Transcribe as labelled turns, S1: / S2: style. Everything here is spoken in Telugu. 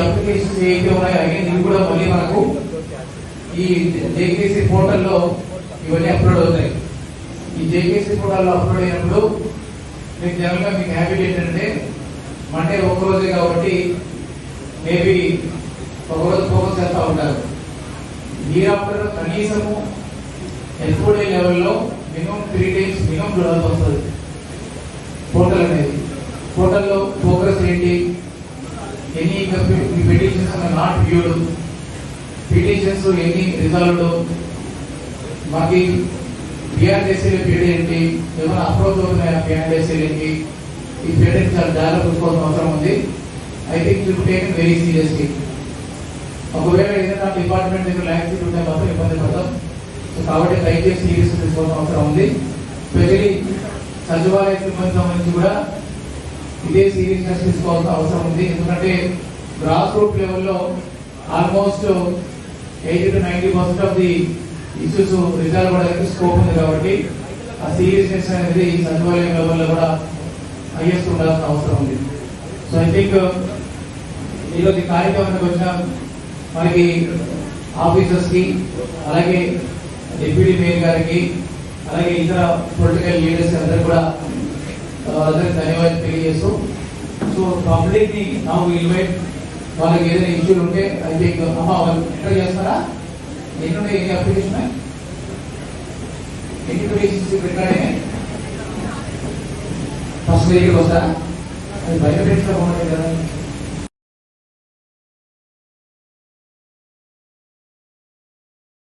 S1: అప్లికేషన్స్ ఏవైతే ఉన్నాయో అగైన్ ఇవి కూడా మళ్ళీ మనకు ఈ జేకేసీ పోర్టల్లో ఇవన్నీ అప్లోడ్ అవుతాయి. ఈ జేకేసీ పోర్టల్లో అప్లోడ్ అయినప్పుడు మీకు జనరల్గా మీకు హ్యాబిట్ ఏంటంటే మండే ఒక్కరోజే కాబట్టి మేబీ ఒక రోజు ఫోకస్ చేస్తూ ఉంటారు. ఇయర్ ఆఫ్టర్ కనీసము ఎస్ఓడే లెవెల్లో మినిమం త్రీ టైమ్స్ మినిమం చూడాల్సి వస్తుంది. పోర్టల్ అనేది. పోర్టల్లో ఫోకస్ ఏంటి? ఎన్ని పిటిషన్స్ నాట్ వ్యూడ్ పిటిషన్స్ ఎన్ని రిజాల్వ్డ్ మాకు పిఆర్డీసీల పీరియడ్ ఏంటి ఏమైనా అప్రోచ్ అవుతున్నాయా పిఆర్డీసీలకి ఈ పీరియడ్ చాలా జాగ్రత్త చూసుకోవాల్సిన అవసరం ఉంది. I think you take very seriously ఒకవేళ ఏదైనా డిపార్ట్మెంట్ దగ్గర ల్యాండ్ ఉంటే మాత్రం ఇబ్బంది పడతాం. సో కాబట్టి దయచేసి సీరియస్ తీసుకోవాల్సిన అవసరం ఉంది. స్పెషలీ సచివాలయ సిబ్బంది సంబంధించి కూడా ఇదే సీరియస్నెస్ తీసుకోవాల్సిన అవసరం ఉంది. ఎందుకంటే గ్రాస్ రూట్ లెవెల్లో almost eighty to ninety percent of the issues resolve అవ్వడానికి స్కోప్ ఉంది కాబట్టి ఆ సీరియస్నెస్ అనేది సచివాలయం లెవెల్లో కూడా హైయెస్ట్ ఉండాల్సిన అవసరం ఉంది. సో ఐ థింక్ ఈరోజు కార్యక్రమానికి వచ్చిన మనకి ఆఫీసర్స్కి అలాగే డిప్యూటీ మేయర్ గారికి అలాగే ఇతర పొలిటికల్ లీడర్స్ అందరూ కూడా అందరికి ధన్యవాదాలు తెలియజేస్తూ సో పబ్లిక్ని నాకు ఇన్వైట్ వాళ్ళకి ఏదైనా ఇష్యూలు ఉంటే ఐ థింక్ అమ్మ వాళ్ళు ఎంటర్ చేస్తారా? ఎన్నుండే ఎన్ని అప్లికేషన్ ఎన్ని అప్లికేషన్స్ పెట్టాడే? ఫస్ట్ దగ్గరికి వస్తారా? అది బయట పెట్టడం కదా.